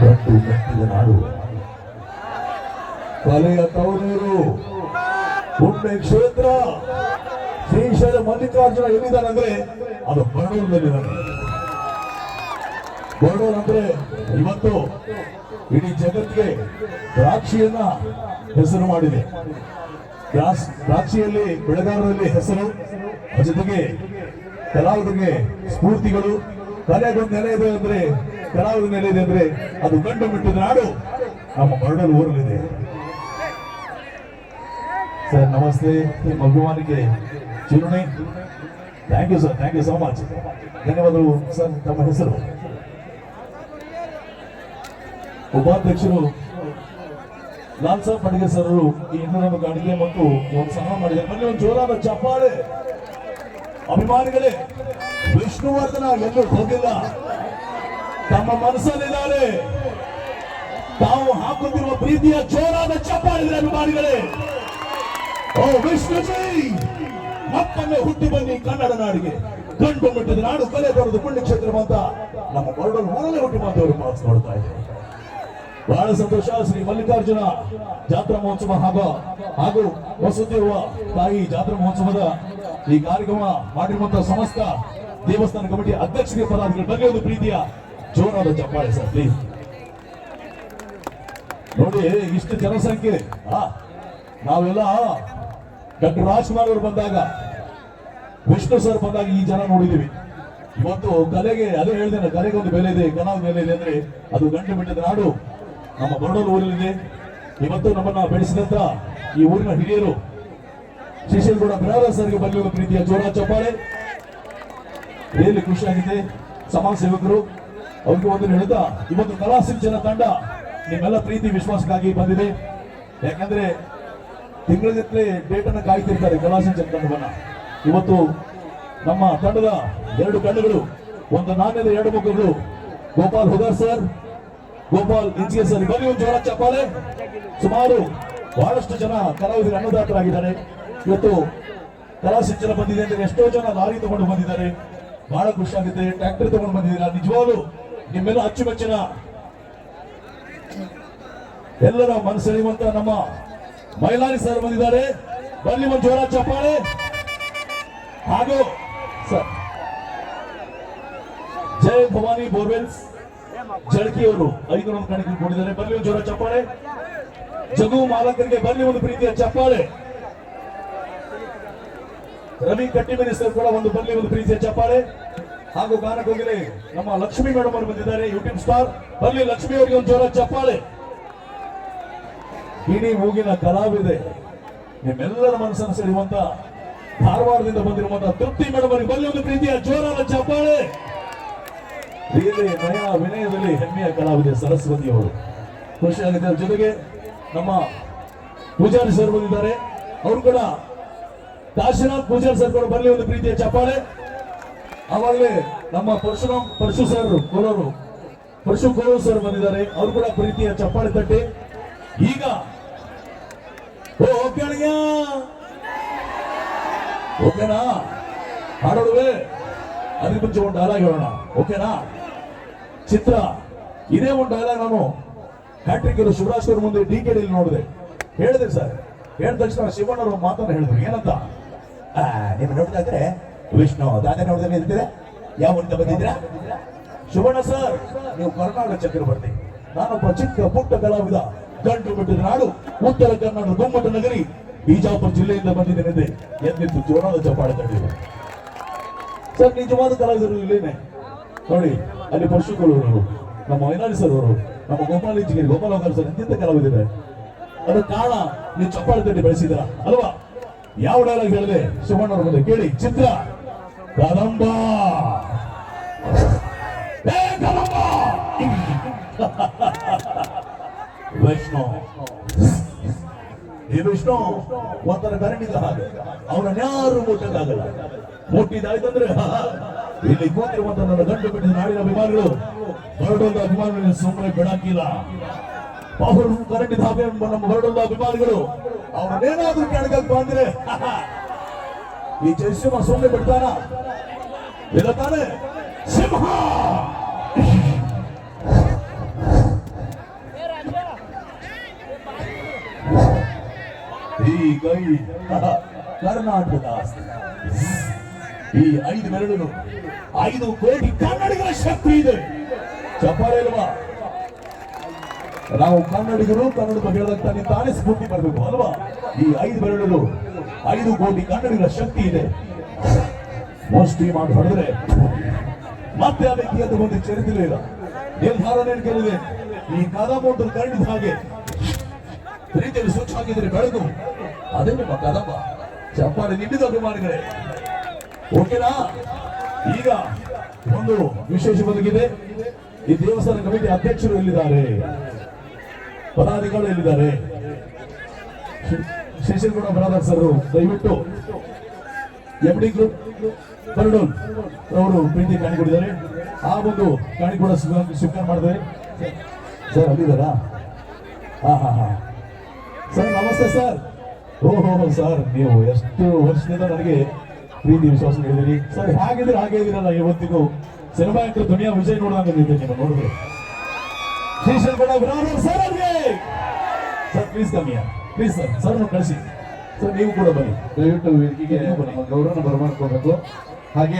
ಗಂಟು ಮೆಟ್ಟಿದ ನಾಡು. ಕಲೆಯ ತವನೀರು ಉಣ್ಣೆ ಕ್ಷೇತ್ರ. ಶ್ರೀಶೈಲ ಮಲ್ಲಿಕಾರ್ಜುನ ಎಲ್ಲಿದ್ದಾನಂದ್ರೆ ಅದು ಬಡೂರಿನಲ್ಲಿದ್ದಾನೆ ಬಡೂರು ಅಂದ್ರೆ ಇವತ್ತು ಇಡೀ ಜಗತ್ತಿಗೆ ದ್ರಾಕ್ಷಿಯನ್ನ ಹೆಸರು ಮಾಡಿದೆ. ದ್ರಾಕ್ಷಿಯಲ್ಲಿ ಬೆಳೆಗಾರರಲ್ಲಿ ಹೆಸರು ಜೊತೆಗೆ ಕಲಾವಿದರಿಗೆ ಸ್ಫೂರ್ತಿಗಳು. ಕಲೆಗೊಂದು ನೆಲೆ ಇದೆ ಅಂದ್ರೆ ಕರಾವಳಿ ನೆಲೆ ಇದೆ ಅಂದ್ರೆ, ಅದು ಗಂಡು ಮಿಟ್ಟಿದ ನಾಡು. ನಮ್ಮ ಮರಡಲ್ ಊರಲ್ಲಿದೆ. ಸರ್, ನಮಸ್ತೆ. ನಿಮ್ಮ ಅಭಿಮಾನಿಗೆ ಚಿರುಣಿ thank you sir thank you so much ಧನ್ಯವಾದಗಳು, ಸರ್, ತಮ್ಮ ಹೆಸರು. ಉಪಾಧ್ಯಕ್ಷರು ಲಾಲ್ ಸಾಹೇಬ್ ಪಟೇಲ್ ಸರ್ ಈ ಇನ್ನೊಂದು ಕಾಣಿಕೆ ಮತ್ತು ಒಂದು ಸಹ ಮಾಡಿದ್ದಾರೆ. ಬನ್ನಿ, ಒಂದು ಜೋರಾದ ಚಪ್ಪಾಳೆ ಅಭಿಮಾನಿಗಳೇ, ವಿಷ್ಣುವರ್ಧನ ಎಲ್ಲೂ ಹೋಗಿಲ್ಲ. ತಮ್ಮ ಮನಸ್ಸಲ್ಲಿದ್ದಾರೆ. ತಾವು ಹಾಕುತ್ತಿರುವ ಪ್ರೀತಿಯ ಜೋರಾದ ಚಪ್ಪಾಳಿದ್ರೆ ಅಭಿಮಾನಿಗಳೇ. ಓ ವಿಷ್ಣುಜಿ ಮತ್ತೊಮ್ಮೆ ಹುಟ್ಟಿ ಬನ್ನಿ ಕನ್ನಡ ನಾಡಿಗೆ. ಗಂಟು ಮುಟ್ಟಿದ ನಾಡು ಕಲೆ ಬರೋದು ಪುಣ್ಯಕ್ಷೇತ್ರ ಅಂತ ನಮ್ಮ ಬರ್ಡನ್ ಊರಲ್ಲೇ ಹುಟ್ಟಿ ಮಾತವರು ಮಾತು ನೋಡ್ತಾ ಇದ್ದಾರೆ. ಬಹಳ ಸಂತೋಷ, ಶ್ರೀ ಮಲ್ಲಿಕಾರ್ಜುನ ಜಾತ್ರಾ ಮಹೋತ್ಸವ ಹಾಗೂ ಹಾಗೂ ವಸುದೇವ ತಾಯಿ ಜಾತ್ರಾ ಮಹೋತ್ಸವದ ಈ ಕಾರ್ಯಕ್ರಮ ಮಾಡಿರುವಂತಹ ಸಮಸ್ತ ದೇವಸ್ಥಾನ ಕಮಿಟಿ ಅಧ್ಯಕ್ಷರಿಗೆ ಪದಾಧಿಕಾರಿ ಬಗ್ಗೆ ಒಂದು ಪ್ರೀತಿಯ ಜೋರಾದ ಚಪ್ಪಾಳೆ ಸರ್ ಪ್ಲೀಸ್ ನೋಡಿ, ಇಷ್ಟು ಜನಸಂಖ್ಯೆ. ನಾವೆಲ್ಲ ಡಾಕ್ಟರ್ ರಾಜ್ಕುಮಾರ್ ಅವರು ಬಂದಾಗ, ವಿಷ್ಣು ಸರ್ ಬಂದಾಗ ಈ ಜನ ನೋಡಿದೀವಿ ಇವತ್ತು ಕಲೆಗೆ, ಅದೇ ಹೇಳಿದೆ ಕಲೆಗೆ ಒಂದು ಬೆಲೆ ಇದೆ, ಕಲಾವಿದ ಬೆಲೆ ಇದೆ ಅಂದ್ರೆ ಅದು ಗಂಟು ಬಿಟ್ಟದ ನಾಡು. ನಮ್ಮ ಬರಡೂರು ಊರಲ್ಲಿದೆ. ಇವತ್ತು ನಮ್ಮನ್ನ ಬೆಳೆಸಿದಂತ ಈ ಊರಿನ ಹಿರಿಯರು ಶಿಶಿಲ್ಗೌಡ ಕೂಡ ಸರ್ಗೆ ಒಂದು ಪ್ರೀತಿಯ ಜೋರ ಚಪ್ಪಾಳೆ. ರಿಯಲಿ ಖುಷಿಯಾಗಿದೆ ಸಮಾಜ ಸೇವಕರು, ಅವ್ರಿಗೆ ಒಂದು ಹೇಳಿದ ಇವತ್ತು ಕಲಾ ಸಿಂಚನ ತಂಡ ನಿಮ್ಮೆಲ್ಲ ಪ್ರೀತಿ, ವಿಶ್ವಾಸಕ್ಕಾಗಿ ಬಂದಿದೆ. ಯಾಕಂದ್ರೆ ತಿಂಗಳಿಗಟ್ಟಲೆ ಡೇಟ್ ಅನ್ನ ಕಾಯ್ತಿರ್ತಾರೆ ಕಲಾ ಸಿಂಚನ ತಂಡವನ್ನ. ಇವತ್ತು ನಮ್ಮ ತಂಡದ ಎರಡು ಕಣ್ಣುಗಳು, ಒಂದು ನಾಣ್ಯದ ಎರಡು ಮುಖಗಳು. ಗೋಪಾಲ್ ಹುದಾರ್ ಸರ್, ಗೋಪಾಲ್ ಇಂಚಿಗೆ ಸರ್, ಬನ್ನಿ ಜೋರ ಚಪ್ಪಾಳೆ. ಸುಮಾರು ಬಹಳಷ್ಟು ಜನ ಕಲಾವಿದರು ಅನ್ನದಾತರಾಗಿದ್ದಾರೆ. ಇವತ್ತು ಕಲಾ ಸಿಂಚನ ಬಂದಿದೆ ಅಂದ್ರೆ ಎಷ್ಟೋ ಜನ ಲಾರಿ ತಗೊಂಡು ಬಂದಿದ್ದಾರೆ. ಬಹಳ ಖುಷಿ ಆಗುತ್ತೆ ಟ್ರ್ಯಾಕ್ಟರ್ ತಗೊಂಡು ಬಂದಿದ್ದೀರಾ? ನಿಜವಾಗ್ಲು ನಿಮ್ಮೆಲ್ಲ ಅಚ್ಚುಮೆಚ್ಚಿನ ಎಲ್ಲರ ಮನಸ್ಸೆಳೆಯುವಂತ ನಮ್ಮ ಮೈಲಾರಿ ಸರ್ ಬಂದಿದ್ದಾರೆ. ಬನ್ನಿ ಒಂದು ಜೋರ ಚಪ್ಪಾಳೆ. ಹಾಗೂ ಸರ್ ಜಯ ಭವಾನಿ ಬೋರ್ವೆಲ್ಸ್. ಜಳಕಿ ಅವರು ಐದು ಕಣಕ್ಕೆ ಕೊಟ್ಟಿದ್ದಾರೆ ಬನ್ನಿ ಒಂದು ಜೋರ ಚಪ್ಪಾಳೆ. ಜಗು ಮಾಲಕರಿಗೆ ಬನ್ನಿ ಒಂದು ಪ್ರೀತಿಯ ಚಪ್ಪಾಳೆ. ರವಿ ಕಟ್ಟಿಮನಿ ಸರ್ ಕೂಡ ಒಂದು ಬಲ್ಲಿ ಒಂದು ಪ್ರೀತಿಯ ಚಪ್ಪಾಳೆ. ಹಾಗೂ ಗಾನಕೋಗಿಲೆ ನಮ್ಮ ಲಕ್ಷ್ಮಿ ಮೇಡಮ್ ಅವರು ಬಂದಿದ್ದಾರೆ ಯೂಟ್ಯೂಬ್ ಸ್ಟಾರ್ ಬಲ್ಲಿ ಲಕ್ಷ್ಮಿ ಅವರಿಗೆ ಒಂದು ಜೋರ ಚಪ್ಪಾಳೆ. ಇಡೀ ಮೂಗಿನ ಕಲಾವಿದೆ. ನಿಮ್ಮೆಲ್ಲರ ಮನಸ್ಸನ್ನು ಸೆಳೆಯುವಂತ ಧಾರವಾಡದಿಂದ ಬಂದಿರುವಂತ ತೃಪ್ತಿ ಮೇಡಮ್ ಅವರಿಗೆ ಬಲ್ಲಿ ಒಂದು ಪ್ರೀತಿಯ ಜೋರಾದ ಚಪ್ಪಾಳೆ. ನಯ ವಿನಯದಲ್ಲಿ ಹೆಮ್ಮೆಯ ಕಲಾವಿದೆ ಸರಸ್ವತಿ ಅವರು. ಖುಷಿಯಾಗಿದ್ದಾರೆ ಜೊತೆಗೆ. ನಮ್ಮ ಪೂಜಾರಿ ಸರ್ ಬಂದಿದ್ದಾರೆ. ಅವರು ಕೂಡ ಕಾಶಿನಾಥ್ ಪೂಜಾರಿ ಸರ್ ಕೂಡ ಬರಲಿ ಒಂದು ಪ್ರೀತಿಯ ಚಪ್ಪಾಳೆ. ಅವಾಗಲೇ ನಮ್ಮ ಪರಶುರಾಮ್ ಪರಶು ಸರ್, ಕೋಲೂರು. ಪರಶು ಕೋಲೂರು ಸರ್ ಬಂದಿದ್ದಾರೆ. ಅವ್ರು ಕೂಡ ಪ್ರೀತಿಯ ಚಪ್ಪಾಳೆ ತಟ್ಟಿ. ಈಗ ಓ ಓಕೆನಾ? ಹಾಡೋಡುವೆ ಅದಕ್ಕೆ ಮುಂಚೆ ಒಂದು ಡೈಲಾಗ್ ಹೇಳೋಣ. ಓಕೆನಾ? ಚಿತ್ರ, ಇದೇ ಒಂದು ಡೈಲಾಗ್ ನಾನು ಹ್ಯಾಟ್ರಿಕ್ ಶಿವರಾಜ್ ಅವ್ರ ಮುಂದೆ ಡಿ ಕೆ ನೋಡಿದೆ. ಹೇಳಿದೆ ಸರ್. ಹೇಳಿದ ತಕ್ಷಣ ಶಿವಣ್ಣ ಅವರು ಮಾತನ್ನ ಹೇಳಿದ್ರು. ಏನಂತ? ಆ, ನಿಮ್ಮ ನೋಡ್ತಾ ಇದ್ರೆ ವಿಷ್ಣು ದಾದ ನೋಡಿದ್ರೆ ಇರ್ತೀರ? ಯಾವ ಊರಿಂದ ಬಂದಿದ್ದೀರಾ? ಶುಭಣ ಸರ್ ನೀವು ಕರ್ನಾಟಕ ಚಕ್ರವರ್ತಿ. ನಾನೊಬ್ಬ ಚಿಕ್ಕ ಪುಟ್ಟ ಕಲಾವಿದ ಗಂಟು ಬಿಟ್ಟಿದ ನಾಡು ಉತ್ತರ ಕರ್ನಾಟಕ ಗುಮ್ಮಟ ನಗರಿ ಬಿಜಾಪುರ ಜಿಲ್ಲೆಯಿಂದ ಬಂದಿದ್ದೇನೆ ಎಂದಿತ್ತು ಜೋರಾದ ಚಪ್ಪಾಳೆ ತಟ್ಟಿದ್ರು ಸರ್ ನಿಜವಾದ ಕಲಾವಿದರು ಇಲ್ಲೇನೆ. ನೋಡಿ ಅಲ್ಲಿ ಪರಶುಕೊಳ್ಳೋರು ನಮ್ಮ ವೈನಾಡಿ ಸರ್ ಅವರು ನಮ್ಮ ಗೋಪಾಲ್ ಗೋಪಾಲ ಸರ್ ಎಂತಿಂತ ಕಲಾವಿದರೆ ಅದಕ್ಕೆ ಕಾರಣ ನೀವು ಚಪ್ಪಾಳೆ ತಟ್ಟಿ ಬೆಳೆಸಿದ್ರ ಅಲ್ವಾ? ಯಾವ ಡೈಲಾಗ್ ಹೇಳಿದೆ? ಸುಮಣ್ಣವ್ರ ಮುಂದೆ ಕೇಳಿ. ಚಿತ್ರ. ಕದಂಬ. ವಿಷ್ಣು. ಈ ವಿಷ್ಣು ಒಂಥರ ಕರಣಿದ ಹಾಗೆ. ಅವನನ್ನ ಯಾರು ಮುಟ್ಟಕ್ಕಾಗಲ್ಲ ಮುಟ್ಟಿದಾಯ್ತಂದ್ರೆ ಇಲ್ಲಿ ಕೂತಿರುವಂತ ನನ್ನ ಗಂಟು ಬಿಟ್ಟಿದ ನಾಡಿನ ಅಭಿಮಾನಿಗಳು. ಹೊರಡುವಂತ ಅಭಿಮಾನಿಗಳು ಸುಮ್ಮನೆ ಬಿಡಾಕಿಲ್ಲ. ಅವರು ಕರೆಂಟಿದ್ದಾವೆ ಎಂಬ ನಮ್ಮ ಹೊರಡುವ ಅಭಿಮಾನಿಗಳು. ಅವರನ್ನೇನಾದ್ರೂ ಕೆಳಗಕ್ಕೆ ಬಂದ್ರೆ ಈ ಜಯಸಿಂಹ ಸುಮ್ಮನೆ ಬಿಡ್ತಾನ? ಬಿಡತಾನೆ ಸಿಂಹ! ಈ ಕೈ, ಕರ್ನಾಟಕದ ಈ ಐದು ಬೆರಳುಗಳು, ಐದು ಕೋಟಿ ಕನ್ನಡಿಗರ ಶಕ್ತಿ ಇದೆ. ಚಪ್ಪಾರೆ ಅಲ್ವಾ? ನಾವು ಕನ್ನಡಿಗರು ಕನ್ನಡ ಬಗ್ಗೆ ತಾನೇ ಸ್ಫೂರ್ತಿ ಬರಬೇಕು ಅಲ್ವಾ? ಈ ಐದು ಬೆರಳುಗಳು ಐದು ಕೋಟಿ ಕನ್ನಡಿಗರ ಶಕ್ತಿ ಇದೆ. ಮುಷ್ಟಿ ಮಾಡಿ ಮತ್ತೆ ಆ ವ್ಯಕ್ತಿ ಅಂತ ಒಂದು ಚರಿತ್ರೆ ಇಲ್ಲ. ನಿರ್ಧಾರ ಕೇಳಿದೆ ಈ ಕದಮೊಂದು ಕರಡಿದ ಹಾಗೆ. ರೀತಿಯಲ್ಲಿ ಸ್ವಚ್ಛ ಹಾಕಿದ್ರೆ ಬೆಳಕು. ಅದೇ ನಿಮ್ಮ ಕದಮ ಚಪ್ಪಾಳೆ ನಿಂಡಿದ ಅಭಿಮಾನಿಗಳೇ. ಓಕೆನಾ ಈಗ ಒಂದು ವಿಶೇಷ ಬದುಕಿದೆ ಈ ದೇವಸ್ಥಾನ ಕಮಿಟಿ ಅಧ್ಯಕ್ಷರು ಎಲ್ಲಿದ್ದಾರೆ? ಪದಾಧಿಕಾರಿಗಳು ಎಲ್ಲಿದ್ದಾರೆ ಶೇಷನಗೌಡ ಬ್ರದರ್ಸ್ ಅವರು, ದಯವಿಟ್ಟು ಎಂ ಡಿ ಗ್ರೂಪ್ ಕರ್ನೂಲ್ ಅವರು ಪ್ರೀತಿ ಕಾಣಿ ಕೊಟ್ಟಿದ್ದಾರೆ ಆ ಒಂದು ಕಾಣಿ ಕೂಡ ಸ್ವೀಕಾರ ಮಾಡಿದ್ದಾರೆ ಸರ್, ಅಲ್ಲಿದ್ದಾರಾ? ಹಾ ಹಾ ಹಾ. ಸರ್, ನಮಸ್ತೆ ಸರ್. ಓಹೋ ಸರ್, ನೀವು ಎಷ್ಟು ವರ್ಷದಿಂದ ನನಗೆ ಪ್ರೀತಿ ವಿಶ್ವಾಸ ನೀಡಿದಿರಿ ಸರ್ ಹೇಗಿದ್ರೆ ಹಾಗೆ ಇದ್ದೀರಲ್ಲ, ಇವತ್ತಿಗೂ. ಸಿನಿಮಾ ದುನಿಯಾ ವಿಜಯ್ ನೋಡಿದಂಗೆ ನಿಮ್ಮ ನೋಡಿದ್ರೆ. ಶ್ರೀಶಲ್ ಕೂಡ ಬ್ರಾದರ್ ಸರ್ ಅವ್ರಿಗೆ. ಸರ್ ಪ್ಲೀಸ್ ಕಮ್ಮಿ ಪ್ಲೀಸ್ ಸರ್ ಸರ್ ಕಳಿಸಿ. ಸರ್ ನೀವು ಕೂಡ ಬನ್ನಿ. ದಯವಿಟ್ಟು ವೇದಿಕೆಗೆ ಗೌರವನ ಬರಮಾಡ್ಕೋಬೇಕು ಹಾಗೆ